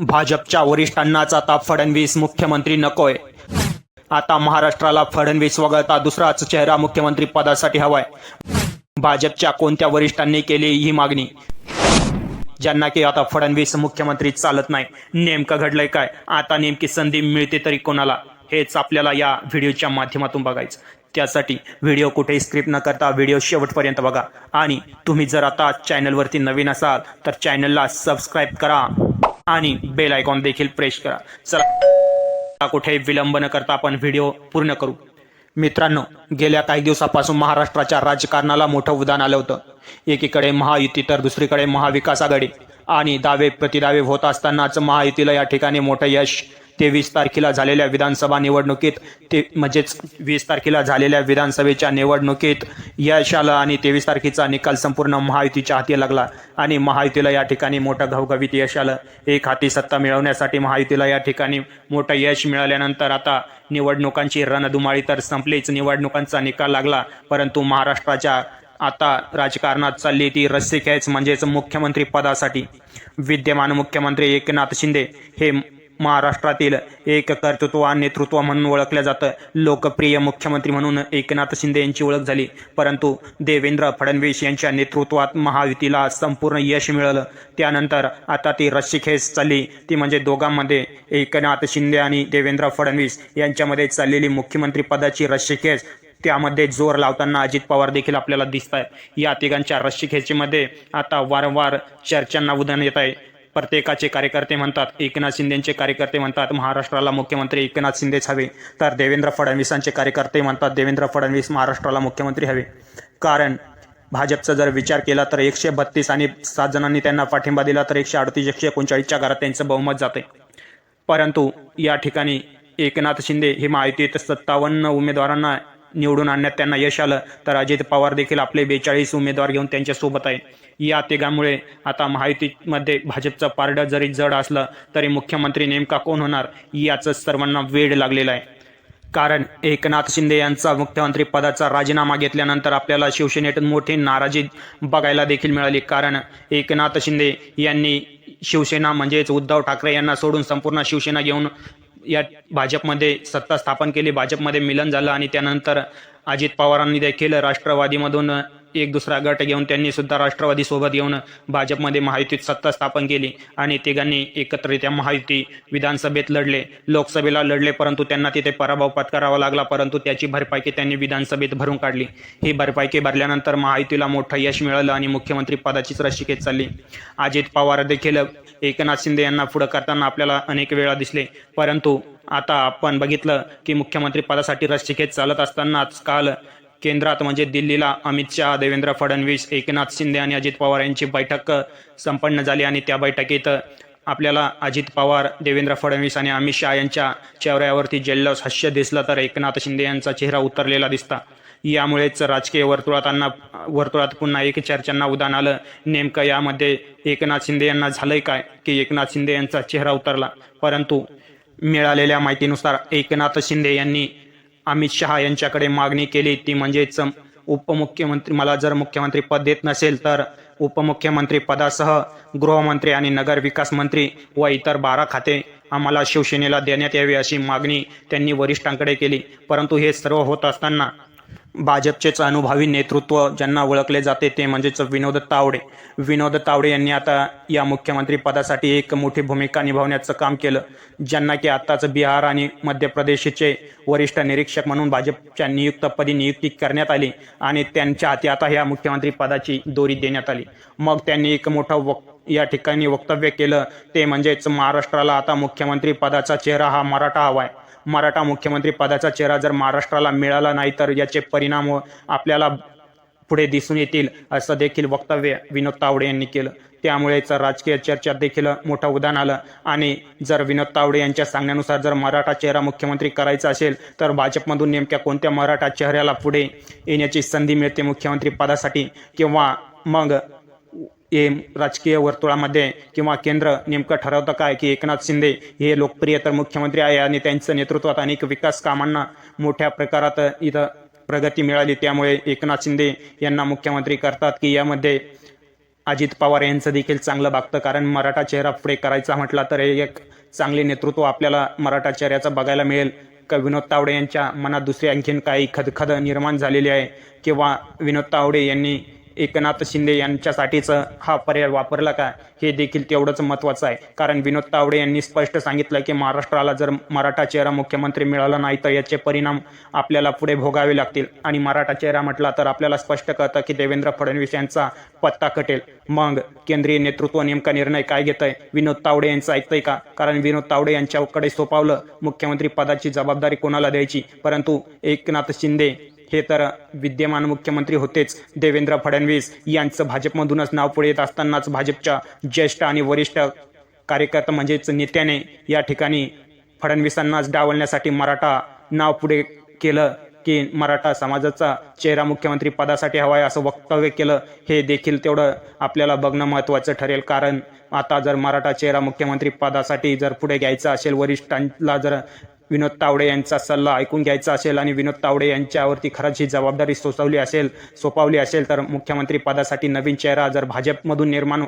भाजपच्या वरिष्ठांनाच आता फडणवीस मुख्यमंत्री नकोय. आता महाराष्ट्राला फडणवीस वगळता दुसराच चेहरा मुख्यमंत्री पदासाठी हवाय. भाजपच्या कोणत्या वरिष्ठांनी केली ही मागणी? ज्यांना की आता फडणवीस मुख्यमंत्री चालत नाही. नेमकं घडलंय काय? आता नेमकी संधी मिळते तरी कोणाला? हेच आपल्याला या व्हिडिओच्या माध्यमातून बघायचं. त्यासाठी व्हिडिओ कुठेही स्क्रिप्ट न करता व्हिडिओ शेवटपर्यंत बघा. आणि तुम्ही जर आता चॅनलवरती नवीन असाल तर चॅनलला सबस्क्राईब करा. आणि बेल आयकॉन देखील प्रेस करा. चला आता कुठे विलंब न करता आपण व्हिडिओ पूर्ण करू. मित्रांनो गेल्या काही दिवसापासून महाराष्ट्राच्या राजकारणाला मोठं उदान आलं होतं. एकीकडे महायुती तर दुसरीकडे महाविकास आघाडी. आणि दावे प्रतिदावे होत असतानाच महायुतीला या ठिकाणी मोठं यश तेवीस तारखेला झालेल्या विधानसभा निवडणुकीत ते म्हणजेच वीस तारखेला झालेल्या विधानसभेच्या निवडणुकीत यश आलं आणि तेवीस तारखेचा निकाल संपूर्ण महायुतीच्या हाती लागला आणि महायुतीला या ठिकाणी मोठं घवघवीत यश आलं. एक हाती सत्ता मिळवण्यासाठी महायुतीला या ठिकाणी मोठं यश मिळाल्यानंतर आता निवडणुकांची रणधुमाळी तर संपलीच. निवडणुकांचा निकाल लागला परंतु महाराष्ट्राच्या आता राजकारणात चालली ती रस्सी रस्सीखेच म्हणजेच मुख्यमंत्री पदासाठी. विद्यमान मुख्यमंत्री एकनाथ शिंदे हे महाराष्ट्रातील एक कर्तृत्व आणि नेतृत्व म्हणून ओळखलं जातं. लोकप्रिय मुख्यमंत्री म्हणून एकनाथ शिंदे यांची ओळख झाली. परंतु देवेंद्र फडणवीस यांच्या नेतृत्वात महायुतीला संपूर्ण यश मिळालं. त्यानंतर आता ती रस्सीखेच चालली. ती म्हणजे दोघांमध्ये एकनाथ शिंदे आणि देवेंद्र फडणवीस यांच्यामध्ये चाललेली मुख्यमंत्री पदाची रस्सीखेच त्यामध्ये जोर लावताना अजित पवार देखील आपल्याला दिसत आहे या तिघांच्या रस्सीखेचीमध्ये आता वारंवार चर्चांना उदाहरण येत आहे. प्रत्येकाचे कार्यकर्ते म्हणतात एकनाथ शिंदेचे कार्यकर्ते म्हणतात महाराष्ट्राला मुख्यमंत्री एकनाथ शिंदेच हवे. तर देवेंद्र फडणवीसांचे कार्यकर्ते म्हणतात देवेंद्र फडणवीस महाराष्ट्राला मुख्यमंत्री हवे. कारण भाजपचा जर विचार केला तर एकशे बत्तीस आणि सात जणांनी त्यांना पाठिंबा दिला तर एकशे अडतीस एकशे एकोणचाळीसच्या घरात त्यांचं बहुमत जाते परंतु या ठिकाणी एकनाथ शिंदे हे महायुतीत सत्तावन्न उमेदवारांना निवडून आणण्यात त्यांना यश आलं. तर अजित पवार देखील आपले बेचाळीस उमेदवार घेऊन त्यांच्यासोबत आहे. या तेगामुळे आता महायुतीमध्ये भाजपचं पारडं जरी जड असलं तरी मुख्यमंत्री नेमका कोण होणार याचं सर्वांना वेळ लागलेला आहे. कारण एकनाथ शिंदे यांचा मुख्यमंत्री पदाचा राजीनामा घेतल्यानंतर आपल्याला शिवसेनेतून मोठी नाराजी बघायला देखील मिळाली. कारण एकनाथ शिंदे यांनी शिवसेना म्हणजेच उद्धव ठाकरे यांना सोडून संपूर्ण शिवसेना घेऊन या भाजपमध्ये सत्ता स्थापन केली. भाजपमध्ये मिलन झालं आणि त्यानंतर अजित पवारांनी देखील राष्ट्रवादीमधून एक दुसरा गट घेऊन त्यांनी सुद्धा राष्ट्रवादी सोबत घेऊन भाजपमध्ये महायुतीत सत्ता स्थापन केली आणि तिघांनी एकत्रित्या महायुती विधानसभेत लढले. लोकसभेला लढले परंतु त्यांना तिथे पराभव पत्करावा लागला परंतु त्याची भरपाईकी त्यांनी विधानसभेत भरून काढली. ही भरपाईकी भरल्यानंतर महायुतीला मोठं यश मिळालं आणि मुख्यमंत्री पदाचीच रशिकेत चालली. अजित पवार देखील एकनाथ शिंदे यांना पुढं करताना आपल्याला अनेक वेळा दिसले. परंतु आता आपण बघितलं की मुख्यमंत्री पदासाठी रस्तिकेत चालत असतानाच काल केंद्रात म्हणजे दिल्लीला अमित शहा देवेंद्र फडणवीस एकनाथ शिंदे आणि अजित पवार यांची बैठक संपन्न झाली आणि त्या बैठकीत आपल्याला अजित पवार देवेंद्र फडणवीस आणि अमित शहा यांच्या चेहऱ्यावरती जल्लोष हास्य दिसलं तर एकनाथ शिंदे यांचा चेहरा उतरलेला दिसता. यामुळेच राजकीय वर्तुळातांना वर्तुळात पुन्हा एक चर्चांना उदाहरण आलं. नेमकं यामध्ये एकनाथ शिंदे यांना झालंय काय? की एकनाथ शिंदे यांचा चेहरा उतरला? परंतु मिळालेल्या माहितीनुसार एकनाथ शिंदे यांनी अमित शहा यांच्याकडे मागणी केली. ती म्हणजेच उपमुख्यमंत्री मला जर मुख्यमंत्री पद देत नसेल तर उपमुख्यमंत्री पदासह गृहमंत्री आणि नगर विकास मंत्री व इतर बारा खाते आम्हाला शिवसेनेला देण्यात यावी अशी मागणी त्यांनी वरिष्ठांकडे केली. परंतु हे सर्व होत असताना भाजपचेच अनुभवी नेतृत्व ज्यांना ओळखले जाते ते म्हणजेच विनोद तावडे. विनोद तावडे यांनी आता या मुख्यमंत्री पदासाठी एक मोठी भूमिका निभावण्याचं काम केलं ज्यांना की आत्ताच बिहार आणि मध्य प्रदेशचे वरिष्ठ निरीक्षक म्हणून भाजपच्या नियुक्तपदी नियुक्ती करण्यात आली आणि त्यांच्या हाती आता या मुख्यमंत्री पदाची दोरी देण्यात आली. मग त्यांनी एक मोठं वक या ठिकाणी वक्तव्य केलं ते म्हणजेच महाराष्ट्राला आता मुख्यमंत्री पदाचा चेहरा हा मराठा हवा आहे. मराठा मुख्यमंत्री पदाचा चेहरा जर महाराष्ट्राला मिळाला नाही तर याचे परिणाम आपल्याला पुढे दिसून येतील असं देखील वक्तव्य विनोद तावडे यांनी केलं. त्यामुळेच राजकीय चर्चा देखील मोठं उदाहरण आलं. आणि जर विनोद तावडे यांच्या सांगण्यानुसार जर मराठा चेहरा मुख्यमंत्री करायचा असेल तर भाजपमधून नेमक्या कोणत्या मराठा चेहऱ्याला पुढे येण्याची संधी मिळते मुख्यमंत्री पदासाठी? किंवा मग हे राजकीय वर्तुळामध्ये किंवा केंद्र नेमकं ठरवतं काय की एकनाथ शिंदे हे लोकप्रिय तर मुख्यमंत्री आहे आणि त्यांचं नेतृत्वात अनेक विकास कामांना मोठ्या प्रकारात इथं प्रगती मिळाली. त्यामुळे एकनाथ शिंदे यांना मुख्यमंत्री करतात की यामध्ये अजित पवार यांचं देखील चांगलं बघतं कारण मराठा चेहरा पुढे करायचा म्हटला तर हे एक चांगले नेतृत्व आपल्याला मराठा चेहऱ्याचं बघायला मिळेल. का विनोद तावडे यांच्या मनात दुसरी आणखीन काही खदखद निर्माण झालेली आहे? किंवा विनोद तावडे यांनी एकनाथ शिंदे यांच्यासाठीच हा पर्याय वापरला का? हे देखील तेवढंच महत्त्वाचं आहे. कारण विनोद तावडे यांनी स्पष्ट सांगितलं की महाराष्ट्राला जर मराठा चेहरा मुख्यमंत्री मिळाला नाही तर याचे परिणाम आपल्याला पुढे भोगावे लागतील. आणि मराठा चेहरा म्हटला तर आपल्याला स्पष्ट कळतं की देवेंद्र फडणवीस यांचा पत्ता कटेल. मग केंद्रीय नेतृत्व नेमका निर्णय काय घेत आहे विनोद तावडे यांचं ऐकतंय का? कारण विनोद तावडे यांच्याकडे सोपावलं मुख्यमंत्री पदाची जबाबदारी कोणाला द्यायची? परंतु एकनाथ शिंदे हे तर विद्यमान मुख्यमंत्री होतेच. देवेंद्र फडणवीस यांचं भाजपमधूनच नाव पुढे येत असतानाच भाजपच्या ज्येष्ठ आणि वरिष्ठ कार्यकर्ता म्हणजेच नेत्याने या ठिकाणी फडणवीसांनाच डावलण्यासाठी मराठा नाव पुढे केलं की मराठा समाजाचा चेहरा मुख्यमंत्री पदासाठी हवा आहे असं वक्तव्य केलं हे देखील तेवढं आपल्याला बघणं महत्त्वाचं ठरेल. कारण आता जर मराठा चेहरा मुख्यमंत्री पदासाठी जर पुढे घ्यायचा असेल वरिष्ठांना जर विनोद तावडे यांचा सल्ला ऐकून घ्यायचा असेल आणि विनोद तावडे यांच्यावरती खरंच ही जबाबदारी सोसवली असेल सोपावली असेल तर मुख्यमंत्री पदासाठी नवीन चेहरा जर भाजपमधून निर्माण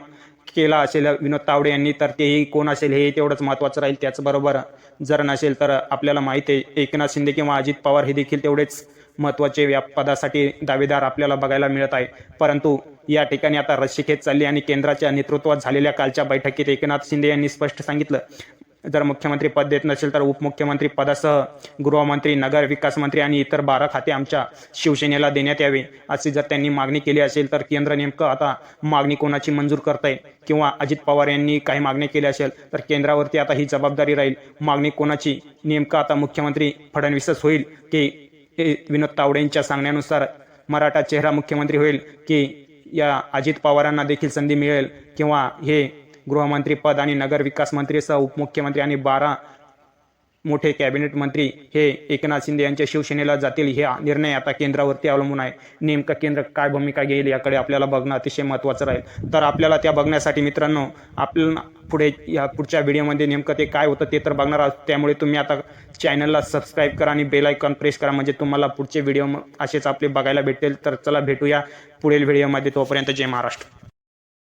केला असेल विनोद तावडे यांनी तर तेही कोण असेल हे तेवढंच महत्त्वाचं राहील त्याचबरोबर जर नसेल तर आपल्याला माहिती आहे एकनाथ शिंदे किंवा अजित पवार हे देखील तेवढेच महत्त्वाचे या पदासाठी दावेदार आपल्याला बघायला मिळत आहे. परंतु या ठिकाणी आता रस्सीखेच चालली आणि केंद्राच्या नेतृत्वात झालेल्या कालच्या बैठकीत एकनाथ शिंदे यांनी स्पष्ट सांगितलं जर मुख्यमंत्री पद देत नसेल तर उपमुख्यमंत्री पदासह गृहमंत्री नगर विकास मंत्री आणि इतर बारा खाते आमच्या शिवसेनेला देण्यात यावे अशी जर त्यांनी मागणी केली असेल तर केंद्र नेमकं आता मागणी कोणाची मंजूर करतंय किंवा अजित पवार यांनी काही मागणी केली असेल तर केंद्रावरती आता ही जबाबदारी राहील. मागणी कोणाची? नेमकं आता मुख्यमंत्री फडणवीसच होईल की हे विनोद तावडेंच्या सांगण्यानुसार मराठा चेहरा मुख्यमंत्री होईल की या अजित पवारांना देखील संधी मिळेल किंवा हे गृहमंत्री पद आणि नगर विकास मंत्रीसह उपमुख्यमंत्री आणि बारा मोठे कॅबिनेट मंत्री हे एकनाथ शिंदे यांच्या शिवसेनेला जातील. हे निर्णय आता केंद्रावरती अवलंबून आहे. नेमकं केंद्र काय भूमिका घेईल याकडे आपल्याला बघणं अतिशय महत्त्वाचं राहील. तर आपल्याला त्या बघण्यासाठी मित्रांनो आपल्याला पुढे या पुढच्या व्हिडिओमध्ये नेमकं ते काय होतं ते तर बघणार आहोत. त्यामुळे तुम्ही आता चॅनलला सबस्क्राईब करा आणि बेल आयकॉन प्रेस करा. म्हणजे तुम्हाला पुढचे व्हिडिओ असेच आपले बघायला भेटेल तर चला भेटूया पुढील व्हिडिओमध्ये. तोपर्यंत जय महाराष्ट्र.